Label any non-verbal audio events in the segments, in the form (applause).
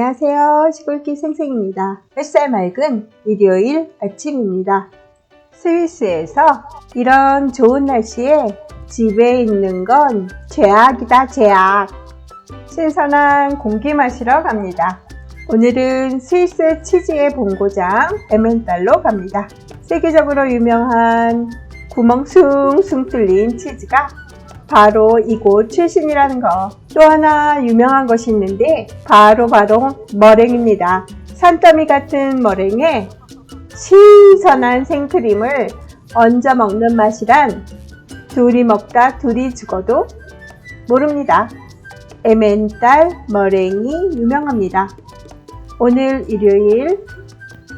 안녕하세요. 시골기 생생입니다. 햇살 맑은 일요일 아침입니다. 스위스에서 이런 좋은 날씨에 집에 있는 건 죄악이다, 죄악. 신선한 공기 마시러 갑니다. 오늘은 스위스 치즈의 본고장 에멘탈로 갑니다. 세계적으로 유명한 구멍 숭숭 뚫린 치즈가 바로 이곳 출신이라는 거. 또 하나 유명한 것이 있는데 바로 바로 머랭입니다. 산더미 같은 머랭에 신선한 생크림을 얹어 먹는 맛이란 둘이 먹다 둘이 죽어도 모릅니다. 에멘탈 머랭이 유명합니다. 오늘 일요일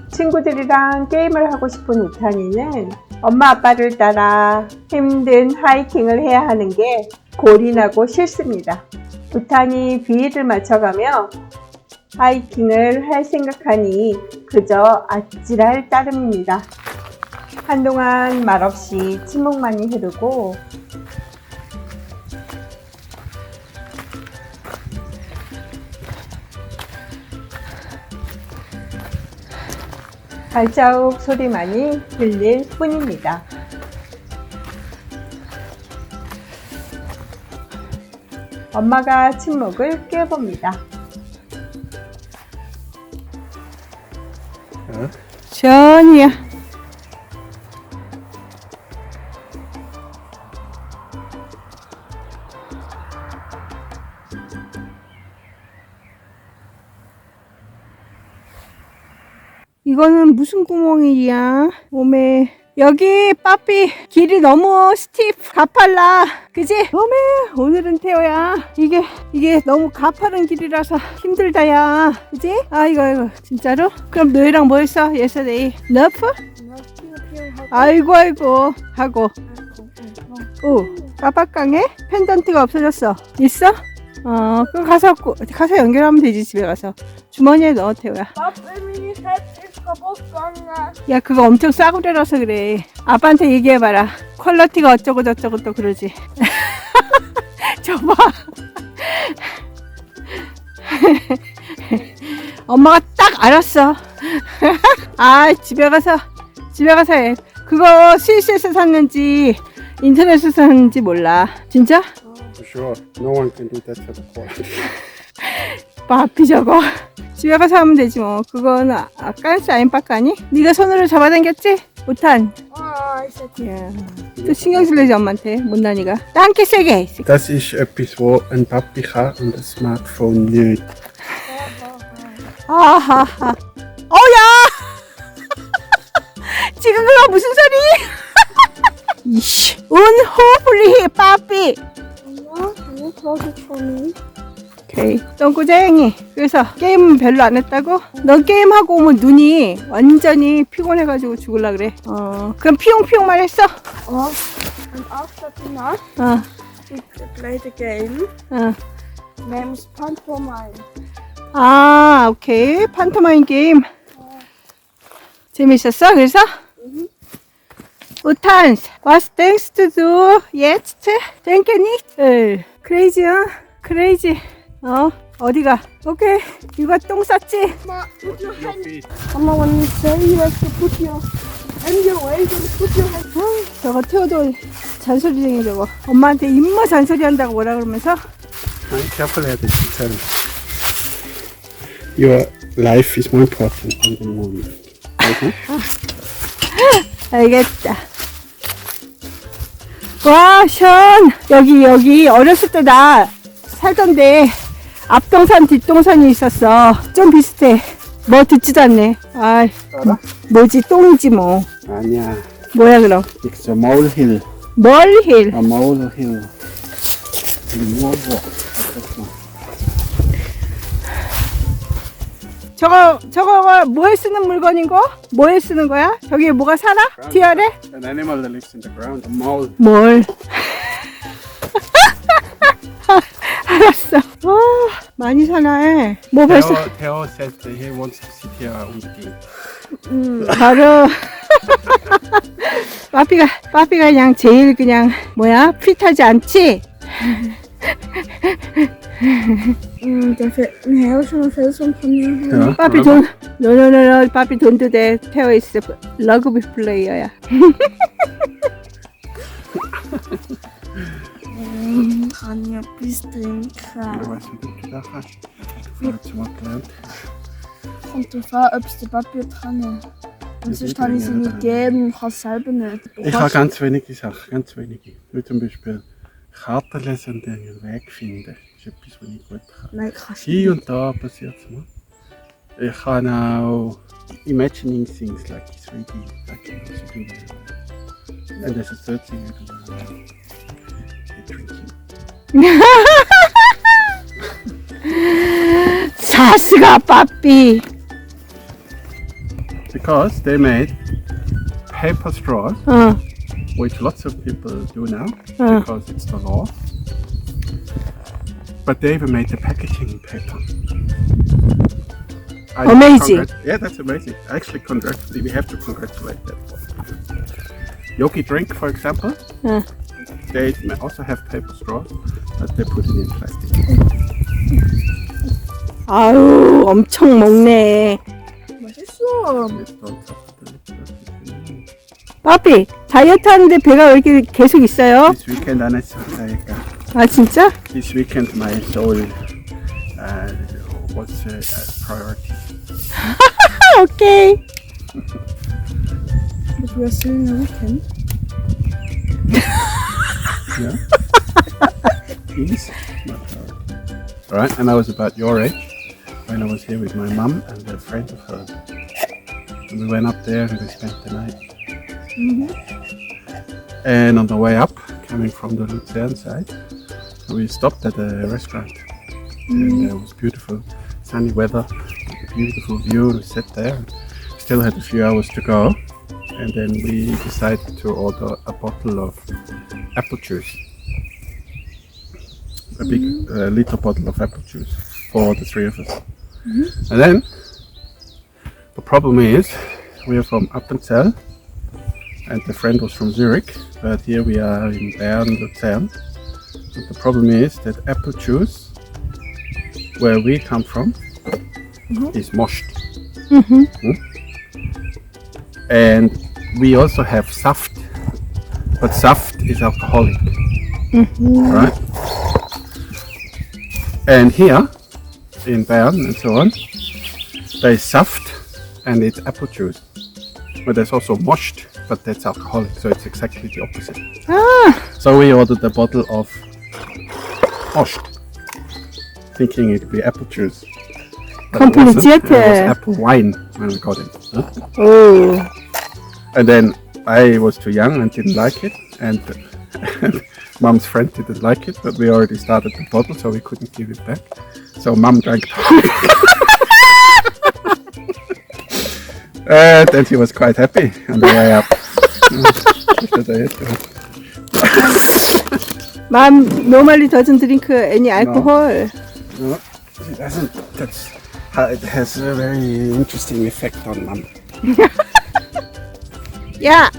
친구들이랑 게임을 하고 싶은 우탄이는 엄마 아빠를 따라 힘든 하이킹을 해야 하는 게 골이 나고 싫습니다. 우탄이 비위를 맞춰가며 하이킹을 할 생각하니 그저 아찔할 따름입니다. 한동안 말없이 침묵만이 흐르고 발자국 소리만이 들릴 뿐입니다. 엄마가 침묵을 깨봅니다. 전이야. 이거는 무슨 구멍이야? 몸에 여기 빠삐 길이 너무 스티프 가팔라 그지? 어메 오늘은 태호야 이게 이게 너무 가파른 길이라서 힘들다 야 그지? 아이고 아이고 진짜로? 그럼 너희랑 뭐 했어? 예스데이 너프? 아이고 아이고 하고 오 빠빠깡에 펜던트가 없어졌어 있어? 어 그럼 가서 꾸- 가서 연결하면 되지 집에 가서 주머니에 넣어 태호야 야 그거 엄청 싸구려라서 그래. 아빠한테 얘기해봐라. 퀄러티가 어쩌고 저쩌고 또 그러지. (laughs) 저봐. (laughs) 엄마가 딱 알았어. (laughs) 아 집에 가서 집에 가서 해. 그거 스위스에서 샀는지 인터넷에서 샀는지 몰라. 진짜? For sure. No one can do that for the quality. 바피 저거. 집에 가서 하면 되지 뭐. 그거는 아- 아까스 아임빠까니? 네가 손으로 잡아당겼지? 못한. 야, 또 신경 쓸래지 엄마한테. 못난이가. 땅게 세게 Dat is etwas, wo een papiga en de smartphone niet. 아하하. 어야! (laughs) 지금 그거 무슨 소리? (laughs) 이씨. dat was het voor nu. 오 케이 똥꼬쟁이 그래서 게임은 별로 안 했다고? 너 게임하고 오면 눈이 완전히 피곤해가지고 죽을라 그래 어 그럼 피용피용만 했어? Oh, en after nacht, 어 ik play the game. 어. Namens Pantomime. 아, 오케이. 판토마인 게임. 재밌었어? 그래서? 우탄, was denkst du jetzt? Denke nicht? 에, crazy, 어? crazy. 어, 어디가? 오케이. 이거 똥 쌌지? Maar put your hand. Mama, when you say you have to put your hand your way, then put your hand. 어, 저거 태워도 잔소리쟁이 저거. 엄마한테 임마 잔소리 한다고 뭐라 그러면서? Heb geleerd dat je het Your life is more important than the moment. Okay? 알겠다. 와, 션! 여기, 여기, 어렸을 때 나 살던데, 앞동산, 뒷동산이 있었어. 좀 비슷해. 뭐 듣지도 않네. 아, 뭐지, 똥이지 뭐. Anja, 뭐야, 그럼. ik is een molehill. 멀힐. Een molehill. Een molehill. 저거, 저거가 뭐에 쓰는 물건인 거? 뭐에 쓰는 거야? 저기 뭐가 살아? 티아래? An animal that lives in the ground. Een mole. 뭘? 많이 사나해. 뭐 벌써. Theo, Theo said that he wants to sit here on the beach. 음, 바로 빠삐가 빠삐가 그냥 제일 그냥 뭐야 핏하지 않지? Mm. Ja, 빠삐 돈 노노노노 빠삐 돈도 돼 태워 있어 러그비 플레이어야 Anja, bist du ein Du Krank? weißt, wie du gedacht hast. Du hast mal gelernt. Und du fahr, ob es der Papier dran Und sonst habe ich sie nicht gegeben, kann es selber nicht. Du Ich habe ganz wenige Sachen, ganz wenige. Wie zum Beispiel Karten lesen und einen Weg finden. Das ist etwas, was ich gut kann. Nein, kannst du Hier nicht. und da passiert es mir. Ich kann auch imagining things like 3D, like know, sitting there. And there's a third thing I do. (laughs) さすがパピー because they made paper straws, which lots of people do now because it's the law. But they even made the packaging paper. I amazing! Yeah, that's amazing. Actually, congrats. We have to congratulate that Yoki Yogi drink, for example. Uh. they may also have paper straws, but they put it in plastic. 아유 엄청 먹네 맛있어. It's on top of the plastic. 빠삐 다이어트 하는데 배가 왜 이렇게 계속 있어요? This weekend, 안 했어. 그러니까. 아 진짜? This weekend, my soul uh, was uh, a priority. 아 오케이 (laughs) But we are still in the weekend. (laughs) Yeah. (laughs) Please. All right, and I was about your age when I was here with my mum and a friend of hers. And we went up there and we spent the night. Mm-hmm. And on the way up, coming from the Luzern side, we stopped at a restaurant. And mm-hmm. it was beautiful, sunny weather, beautiful view. We sat there, still had a few hours to go. And then we decided to order a bottle of apple juice. A big uh, liter bottle of apple juice for the three of us. And then the problem is we are from Appenzell and the friend was from Zurich, but here we are in Bern, Luzern. And the problem is that apple juice, where we come from, is moshed. Hmm? And we also have saft, but saft is alcoholic, mm-hmm. right? And here in Bern and so on, there is saft and it's apple juice. But there's also moshed, but that's alcoholic, so it's exactly the opposite. 아 So we ordered a bottle of moshed, thinking it'd be apple juice. But it was apple wine when we got it. huh? 오 And then I was too young and didn't like it, and, and (laughs) mom's friend didn't like it, but we already started the bottle, so we couldn't give it back. So mom drank it. (laughs) and then she was quite happy on the way up. Just as I had to. 맘 normally doesn't drink uh, any alcohol No, it doesn't. That's how it has a very interesting effect on mom. (laughs) 야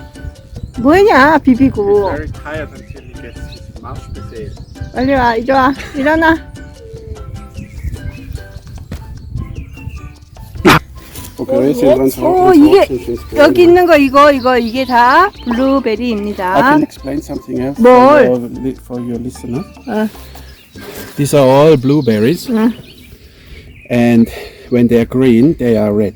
뭐냐 비비고 Very tired until he gets his mouth busy. 빨리 와 이리 와 일어나 Okay, 오 이게 여기 있는 거 이거 이거 이게 다 I 블루베리입니다 can explain something else for your, li- for your listener. Uh. These are all blueberries, Uh. and when they are green, they are red.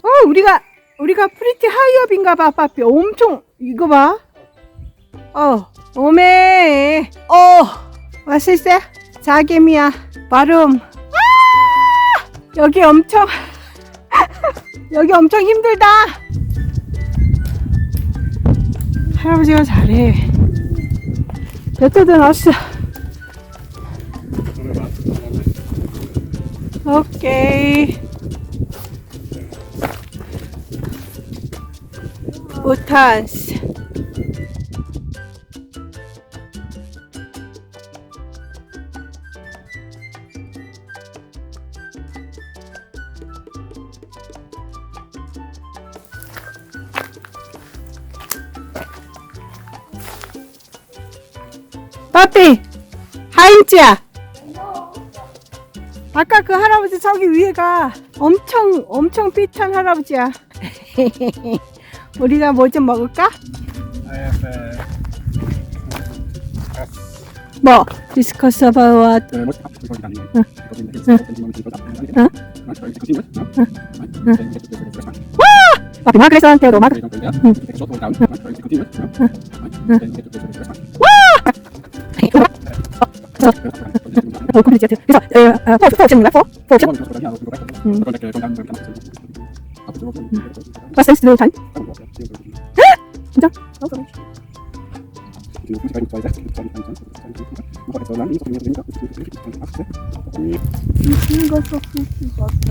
어 우리가 우리가 프리티 하이업인가 봐 빠삐. 엄청 이거 봐 어 오메. 어 맛있어 자개미야. 발음 아! 여기 엄청 (laughs) 여기 엄청 힘들다. 할아버지가 잘해. 뱉어도 넣었어 오케이 우탄스 빠삐 땡지야. 아까 그 할아버지 저기 위에가 엄청 엄청 삐탄 할아버지야. (laughs) 우리가 뭐 좀 먹을까? Uh, 뭐 디스커스 어바웃 uh, what's up before you done anyway. Because in the hills, then you want to go up and down again. Right, so you continue it. No? Right, then you get to the very first one. 마피 마그레선 테오도 마그 So you don't go there. You take a short way down. Right, so you continue it. No? Right, then you get to the very first one. 어, 그래서 어, 포 포션인가 포포 uh. See you go. 진짜.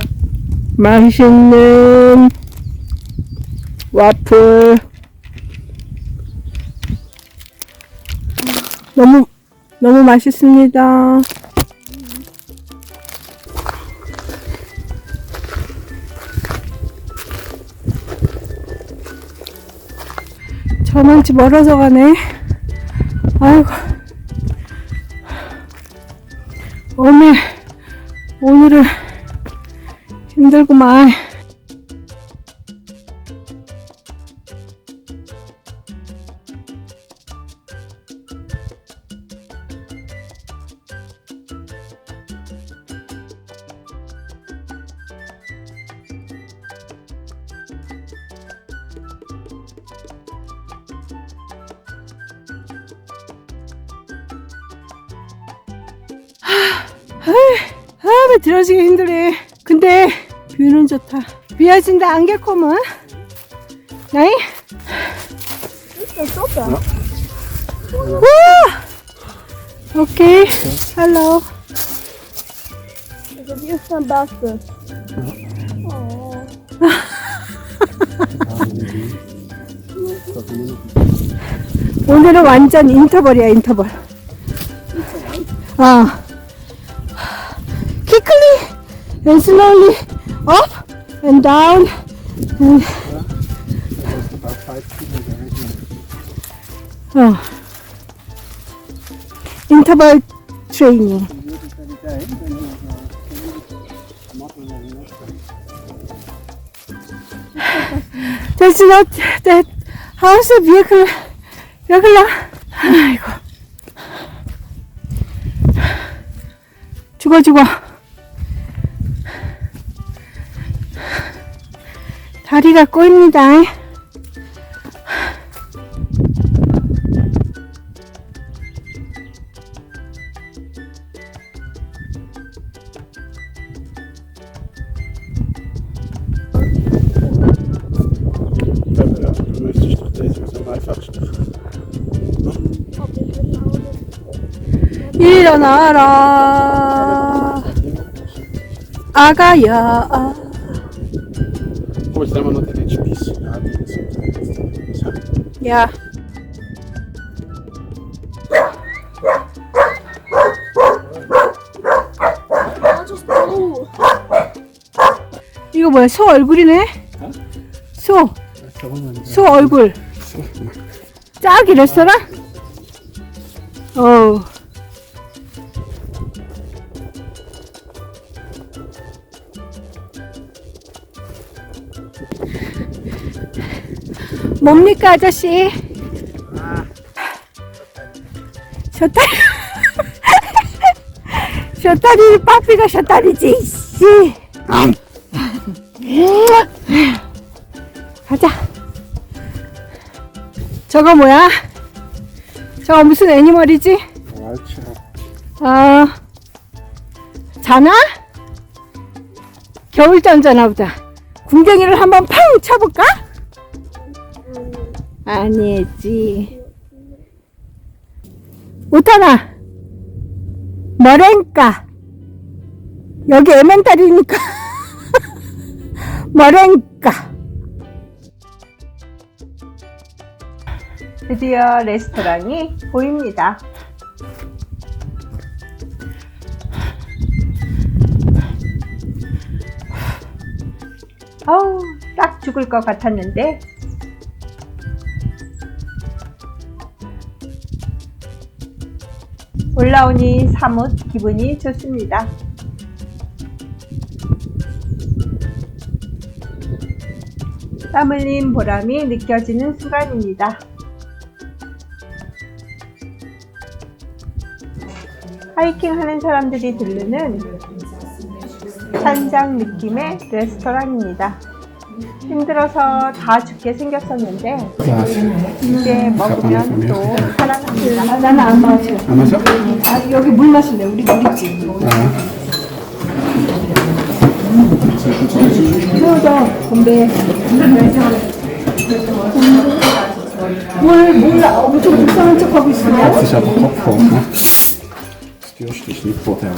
맛있는 와플 너무 너무 맛있습니다. 저만치 멀어져 가네. 아이고. 오늘 오늘은 힘들구만. 아, 들어지기 힘들네. 근데 뷰는 좋다. 비어진다 안개콤은. 나이? 쏟아. 우와! 오케이. 헬로. 이거 비슷한. 어. 오늘은 완전 인터벌이야 인터벌. 아. Slowly up and down. And. 어. 인터벌 트레이닝. That's not that how's the vehicle vehicle 아이고 죽어 죽어 다리가 꼬입니다. 일어나라 아가야 Oh, Spieß. Ja, die ist so. 야 아저씨. 이거 뭐야 소 얼굴이네 소 소 얼굴 짝이 레스토 뭡니까 아저씨? 셔타리 셔타리 (laughs) 빠삐가 셔타리지 씨 (laughs) 가자. 저거 뭐야? 저거 무슨 애니멀이지? Alter. 아, 자나? 겨울 잠 자나 보다. 궁뎅이를 한번 팡 쳐볼까? 아니지. 오타나. 머랭까. 여기 에멘탈이니까. (laughs) 머랭까. 드디어 레스토랑이 보입니다. 아우, 딱 죽을 것 같았는데. 올라오니 사뭇 기분이 좋습니다. 땀 흘린 보람이 느껴지는 순간입니다. 하이킹 하는 사람들이 들르는 산장 느낌의 레스토랑입니다. 힘들어서 다 죽게 생겼었는데 이제 먹으면 또 살아납니다. 나는 안 마셔. 안 마셔? 아, 여기 물 마실래? 우리 우리집. 태워줘. 건배. 뭘 몰라. 엄청 불쌍한 척하고 있어. Het is aber Kopfhoch, ne?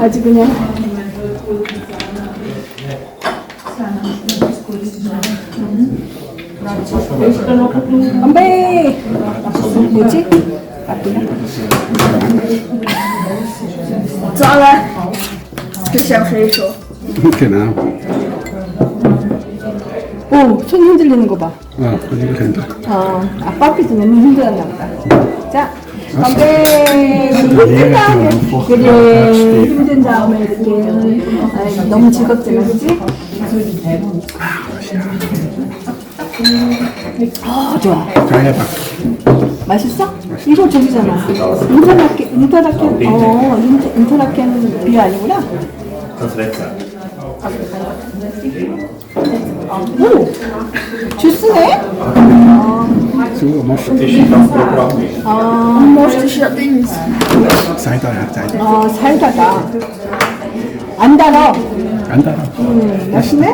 아주 그냥 건배 뭐지?糟了，就像黑手。 Genau. 오, 손 흔들리는 거 봐. Ja, die kent dat. 어, 아빠피도 너무 힘들었나 보다. 자, 건배. 힘든 다음에, 그래, 힘든 다음에 이렇게. 아, 너무 즐겁잖아, 그지? 아, 좋아. Ga je bak. 맛있어? 이거 저기잖아. 인터라켄, 인터라켄, 어, 인터, 인터라켄 비가 아니구나. 오! 주스네? Zo, mos. 아, Zij daar, ja, zij daar. 어, 살다가. 안 달아. En daar. 맛있네?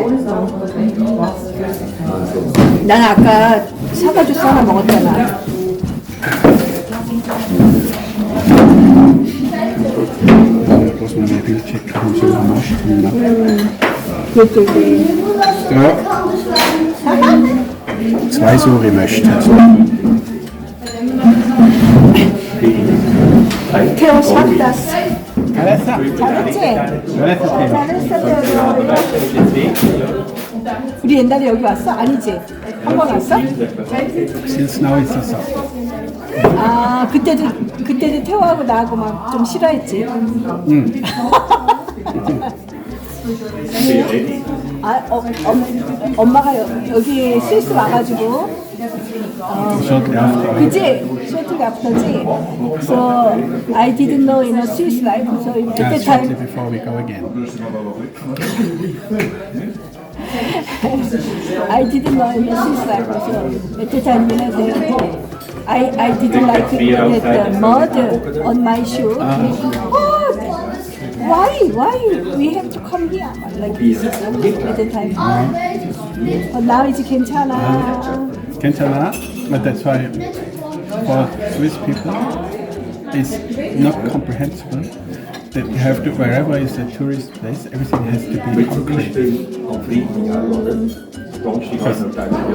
난 아까 사과 주스 하나 먹었잖아. Ja. Zwei Suri möchte. 태워 샀 잘했지? 잘했어, 태워. 우리 옛날에 여기 왔어? 아니지? 한 번 왔어? Dat zo. 아, 그때도, 그때도 태워하고 나하고 막 좀 싫어했지. 아, 어, 엄, 엄마가 여, 여기 스위스 와가지고, Oh. Shortly after. You did? So I didn't know in a Swiss life, so at yeah, the time. Before we go again. (laughs) I didn't know in a Swiss life, so at the time, you know, they, I, I didn't like it, you know, that uh, mud on my shoe. Uh why why we have to come here like this at the time ah. but now it's Kentana Kentana but that's why for Swiss people it's not comprehensible that you have to wherever is a tourist place everything has to be concrete.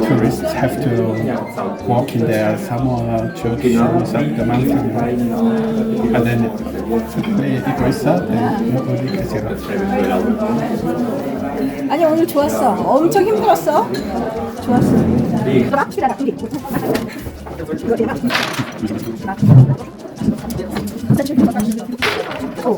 Tourists have to walk in their summer church or the mountain and then it goes up and nobody can see that. 아니 오늘 좋았어. 엄청 힘들었어. 좋았어. 어.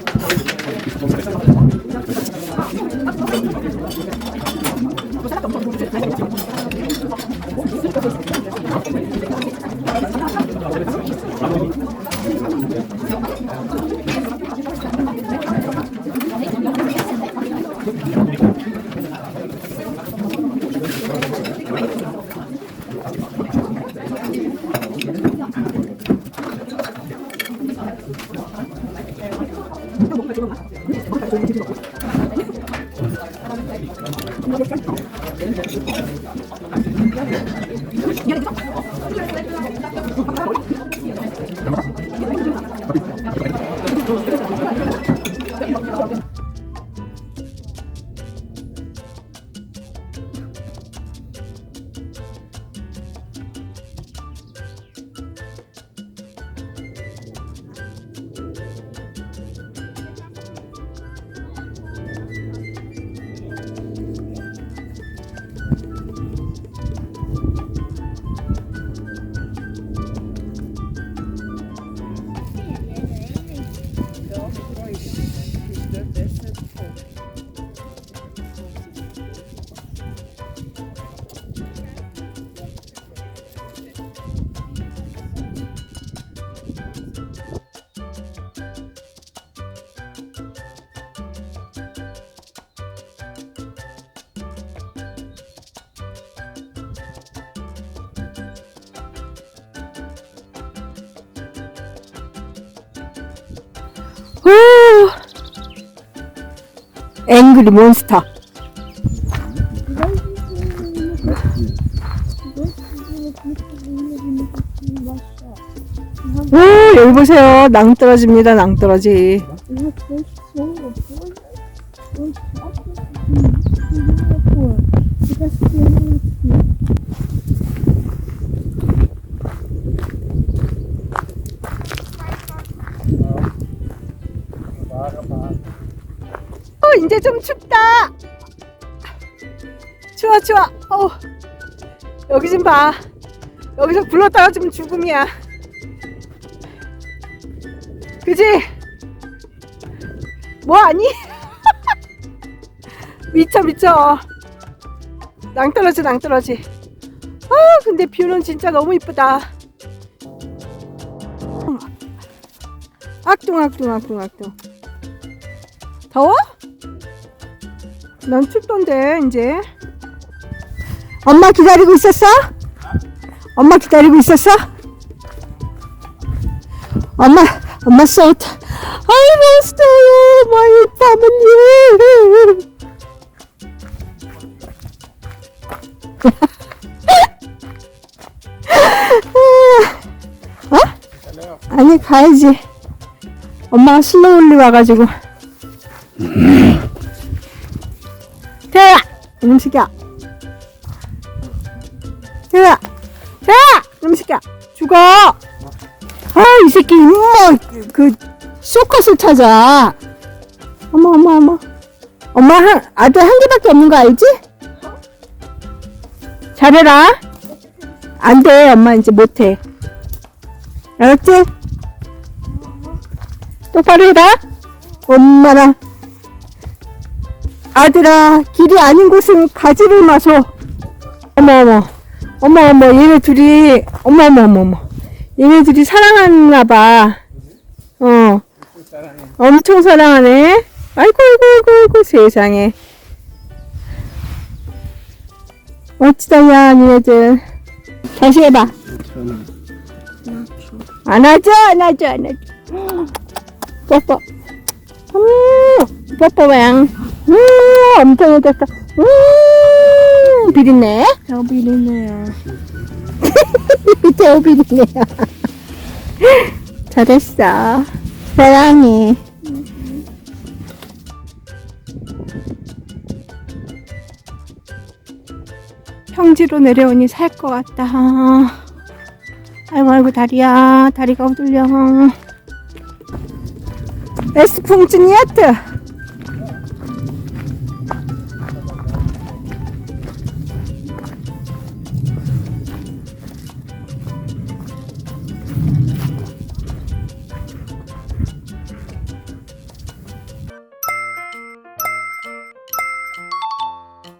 不我会儿就 this is poultry. 앵그리 몬스터. 오, 여기 보세요. 낭떠러지입니다, 낭떠러지. 이제 좀 춥다. 추워, 추워. 어, 여기 좀 봐. 여기서 굴렀다가 좀 죽음이야. 그지? 뭐 아니? (laughs) 미쳐 미쳐. 낭떠러지 낭떠러지. 아 근데 뷰는 진짜 너무 이쁘다. 악둥 악둥 악둥 악둥. 더워? 난 춥던데 이제. 엄마 기다리고 있었어? 엄마 기다리고 있었어? 엄마 엄마 t- I lost my family. 어? 아니 가야지. 엄마가 슬로울리 와가지고. (laughs) 태야, 태야, 이놈 새끼야. 죽어. 아, 이 새끼 임모 그 쇼컷을 찾아. 어머, 어머, 어머. 엄마 한 아들 한 개밖에 없는 거 알지? 잘해라. 안 돼, 엄마 이제 못해. 알았지? 똑바로 해라. 엄마랑 아들아 길이 아닌 곳은 가지를 마소. 어머 어머 어머 어머 얘네 둘이 어머 어머 어머 어머 얘네 둘이 사랑하나 봐. 어 엄청 사랑하네. 아이고 아이고 아이고 아이고 세상에. 어찌다냐 니네들. 다시 해봐. 안아줘 안아줘 안아줘. 뽀뽀. 음, 뽀뽀왕. 음, 엄청 해졌어. 음, 비린내. 저 비리네요. 대우 비린내야. 잘했어. 사랑해. 평지로 내려오니 살 것 같다. 아이고, 아이고, 다리야. 다리가 후들려. 에스풍 즈니아트.